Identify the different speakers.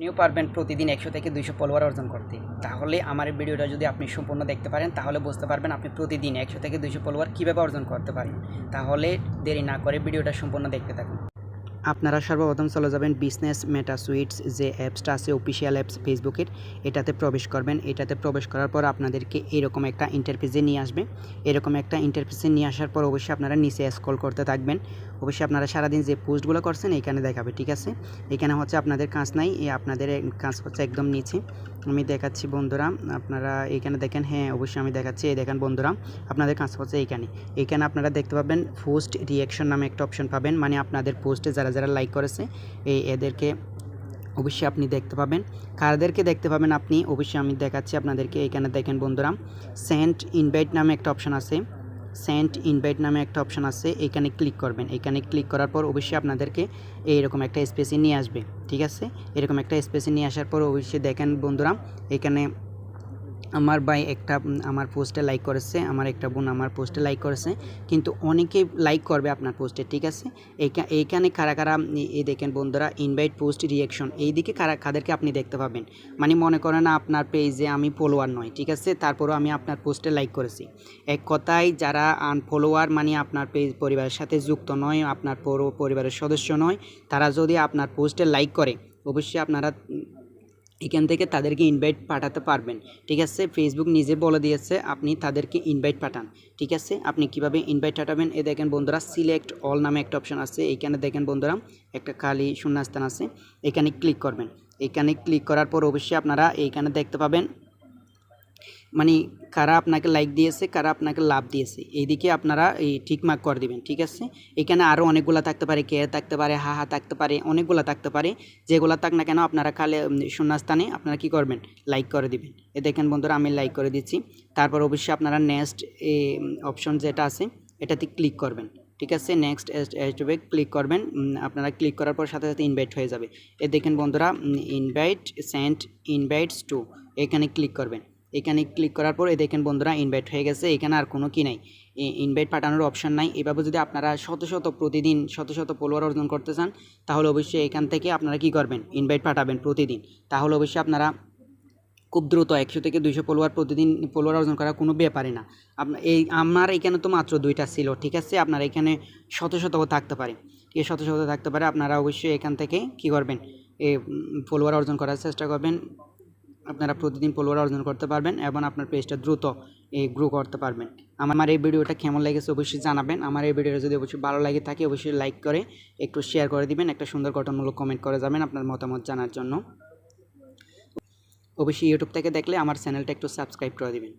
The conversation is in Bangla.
Speaker 1: আপনিও পারবেন প্রতিদিন একশো থেকে দুইশো ফলোয়ার অর্জন করতে। তাহলে আমার ভিডিওটা যদি আপনি সম্পূর্ণ দেখতে পারেন, তাহলে বুঝতে পারবেন আপনি প্রতিদিন একশো থেকে দুইশো ফলোয়ার কীভাবে অর্জন করতে পারেন। তাহলে দেরি না করে ভিডিওটা সম্পূর্ণ দেখতে থাকুন। আপনারা সর্বপ্রথম চলে যাবেন বিজনেস মেটা সুইটস যে অ্যাপসটা আছে অফিসিয়াল অ্যাপস ফেসবুকের এটাতে প্রবেশ করবেন। এটাতে প্রবেশ করার পর আপনাদেরকে এরকম একটা ইন্টারফেসে নিয়ে আসবে। এরকম একটা ইন্টারফেসে নিয়ে আসার পর অবশ্যই আপনারা নিচে স্ক্রল করতে থাকবেন। অবশ্যই আপনারা সারাদিন যে পোস্টগুলো করছেন, এখানে দেখাবে, ঠিক আছে? এখানে হচ্ছে আপনাদের কাজ নাই আপনাদের কাজ হচ্ছে একদম নিচে। আমি দেখাচ্ছি বন্ধুরা, আপনারা এখানে দেখেন হ্যাঁ অবশ্যই আমি দেখাচ্ছি, এই দেখেন বন্ধুরা, আপনাদের কাজ হচ্ছে এইখানে। এখানে আপনারা দেখতে পাবেন পোস্ট রিয়াকশন নামে একটা অপশন পাবেন মানে আপনাদের পোস্টে যারা যারা লাইক করেছে, এই এদেরকে অবশ্যই আপনি দেখতে পাবেন। কারদেরকে দেখতে পাবেন আপনি, অবশ্যই আমি দেখাচ্ছি আপনাদেরকে এখানে দেখেন বন্ধুরা সেন্ট ইনভাইট নামে একটা অপশন আছে। সেন্ট ইনভাইট নামে একটা অপশন আছে, এখানে ক্লিক করবেন। এখানে ক্লিক করার পর অবশ্যই আপনাদেরকে এইরকম একটা স্পেসে নিয়ে আসবে, ঠিক আছে? এরকম একটা স্পেসে নিয়ে আসার পর অবশ্যই দেখেন বন্ধুরা, এখানে আমার ভাই একটা আমার পোস্টে লাইক করেছে, আমার একটা বোন আমার পোস্টে লাইক করেছে, কিন্তু অনেকেই লাইক করবে আপনার পোস্টে, ঠিক আছে? এইখানে কারা কারা এই দেখেন বন্ধুরা ইনভাইট পোস্ট রিয়াকশন এই দিকে কারা, কাদেরকে আপনি দেখতে পাবেন। মানে মনে করেন আপনার পেজে আমি ফলোয়ার নয়, ঠিক আছে? তারপরও আমি আপনার পোস্টে লাইক করেছি। এক কথায় যারা আনফলোয়ার মানে আপনার পেজ পরিবারের সাথে যুক্ত নয়, আপনার পরিবারের সদস্য নয়, তারা যদি আপনার পোস্টে লাইক করে, অবশ্যই আপনারা এখান থেকে তাদেরকে ইনভাইট পাঠাতে পারবেন, ঠিক আছে? ফেসবুক নিজে বলে দিয়েছে, আপনি তাদেরকে ইনভাইট পাঠান, ঠিক আছে? আপনি কীভাবে ইনভাইট পাঠাবেন? এ দেখেন বন্ধুরা সিলেক্ট অল নামে একটা অপশান আছে এখানে দেখেন বন্ধুরা, একটা খালি শূন্যস্থান আছে, এখানে ক্লিক করবেন। এখানে ক্লিক করার পর অবশ্যই আপনারা এইখানে দেখতে পাবেন মানে কারা আপনাকে লাইক দিয়েছে, কারা আপনাকে লাভ দিয়েছে, এইদিকে আপনারা এই ঠিক মার্ক করে দিবেন, ঠিক আছে? এখানে আরও অনেকগুলো থাকতে পারে কেয়ার থাকতে পারে, হা হা থাকতে পারে, অনেকগুলো থাকতে পারে, যেগুলো থাক না কেন আপনারা খালে শূন্যস্থানে আপনারা কি করবেন? লাইক করে দিবেন। এ দেখেন বন্ধুরা, আমি লাইক করে দিচ্ছি। তারপর অবশ্যই আপনারা নেক্সট অপশন যেটা আছে, এটাতে ক্লিক করবেন, ঠিক আছে? নেক্সট এসবে ক্লিক করবেন আপনারা ক্লিক করার পর সাথে সাথে ইনভাইট হয়ে যাবে। এ দেখেন বন্ধুরা ইনভাইট সেন্ট ইনভাইটস টু এখানে ক্লিক করবেন। এখানে ক্লিক করার পর দেখেন বন্ধুরা ইনভাইট হয়ে গেছে, এখানে আর কোনো কি নাই। ইনভাইট পাঠানোর অপশন নাই। এভাবে যদি আপনারা শত শত প্রতিদিন, শত শত ফলোয়ার অর্জন করতে চান, তাহলে অবশ্যই এখান থেকে আপনারা কি করবেন? ইনভাইট পাঠাবেন প্রতিদিন। তাহলে অবশ্যই আপনারা খুব দ্রুত একশো থেকে দুইশো ফলোয়ার প্রতিদিন ফলোয়ার অর্জন করা কোনো ব্যাপারে না। আপনার এই, আমার এখানে তো মাত্র দুইটা ছিল, ঠিক আছে? আপনার এখানে শত শত থাকতে পারে। ঠিক শত শত থাকতে পারে, আপনারা অবশ্যই এখান থেকে কি করবেন? এ ফলোয়ার অর্জন করার চেষ্টা করবেন। আপনারা প্রতিদিন ফলোয়ার অর্জন করতে পারবেন এবং আপনার পেজটা দ্রুত এই গ্রো করতে পারবেন। আমার এই ভিডিওটা কেমন লেগেছে অবশ্যই জানাবেন। আমার এই ভিডিওটা যদি অবশ্যই ভালো লাগে থাকে অবশ্যই লাইক করে, একটু শেয়ার করে দিবেন, একটা সুন্দর গঠনমূলক কমেন্ট করে যাবেন আপনার মতামত জানার জন্য। অবশ্যই ইউটিউব থেকে দেখলে আমার চ্যানেলটা একটু সাবস্ক্রাইব করে দিবেন।